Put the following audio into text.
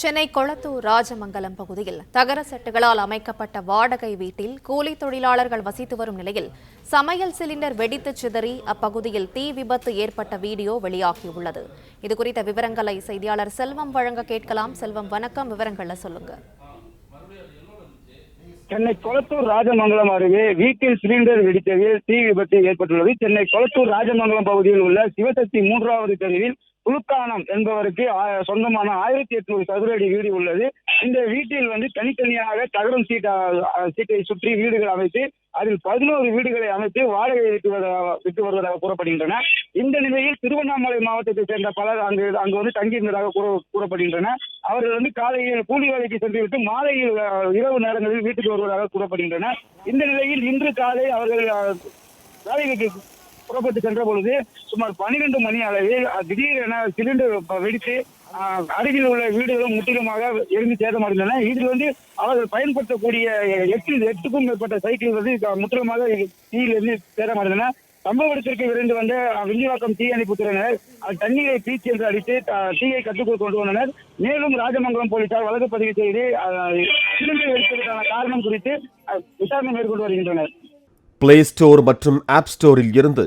சென்னை கொளத்தூர் ராஜமங்கலம் பகுதியில் தகர செட்டுகளால் அமைக்கப்பட்ட வாடகை வீட்டில் கூலி தொழிலாளர்கள் வசித்து வரும் நிலையில் சமையல் சிலிண்டர் வெடித்து சிதறி அப்பகுதியில் தீ விபத்து ஏற்பட்ட வீடியோ வெளியாகியுள்ளது. இதுகுறித்த விவரங்களை செய்தியாளர் செல்வம் வழங்க கேட்கலாம். செல்வம் வணக்கம். விவரங்களை சொல்லுங்க. சென்னை கொளத்தூர் ராஜமங்கலம் அருகே வீட்டில் சிலிண்டர் வெடித்ததில் தீ விபத்து ஏற்பட்டுள்ளது. சென்னை கொளத்தூர் ராஜமங்கலம் பகுதியில் உள்ள சிவசக்தி மூன்றாவது தெருவில் புலுக்கானம் என்பவருக்கு சொந்தமான ஆயிரத்தி எட்நூறு சதுர அடி வீடு உள்ளது. இந்த வீட்டில் வந்து தனித்தனியாக தகரம் சீட்டா சீட்டை சுற்றி வீடுகள் அமைத்து அதில் பதினோரு வீடுகளை அமைத்து வாடகை விட்டு விட்டு வருவதாக கூறப்படுகின்றன. இந்த நிலையில் திருவண்ணாமலை மாவட்டத்தை சேர்ந்த பலர் அங்கு அங்கு வந்து தங்கியிருந்ததாக கூற கூறப்படுகின்றன. அவர்கள் வந்து காலையில் கூலி வேலைக்கு சென்றுவிட்டு மாலையில் இரவு நேரங்களில் வீட்டுக்கு வருவதாக கூறப்படுகின்றன. இந்த நிலையில் இன்று காலை அவர்கள் வேலைக்கு புறப்பட்டு சென்ற பொழுது சுமார் பனிரெண்டு மணி அளவில் திடீரென சிலிண்டர் வெடித்து அருகில் உள்ள வீடுகளும் முற்றிலுமாக எரிந்து சேதமடைந்தன. இதில் வந்து அவர்கள் பயன்படுத்தக்கூடிய எட்டு எட்டுக்கும் மேற்பட்ட சைக்கிள் வந்து முற்றிலுமாக தீயிலிருந்து சேதமடைந்தன. சம்பவ இடத்திற்கு விரைந்து வந்த அஹ், தீயணைப்பு துறையினர் தண்ணீரை பீச்சி என்று அடித்து தீயை கட்டுக்குள் கொண்டு வந்தனர். மேலும் ராஜமங்கலம் போலீசார் வழக்கு பதிவு செய்து சிலிண்டர் எடுத்ததற்கான காரணம் குறித்து விசாரணை மேற்கொண்டு வருகின்றனர். பிளே ஸ்டோர் மற்றும் ஆப் ஸ்டோரில் இருந்து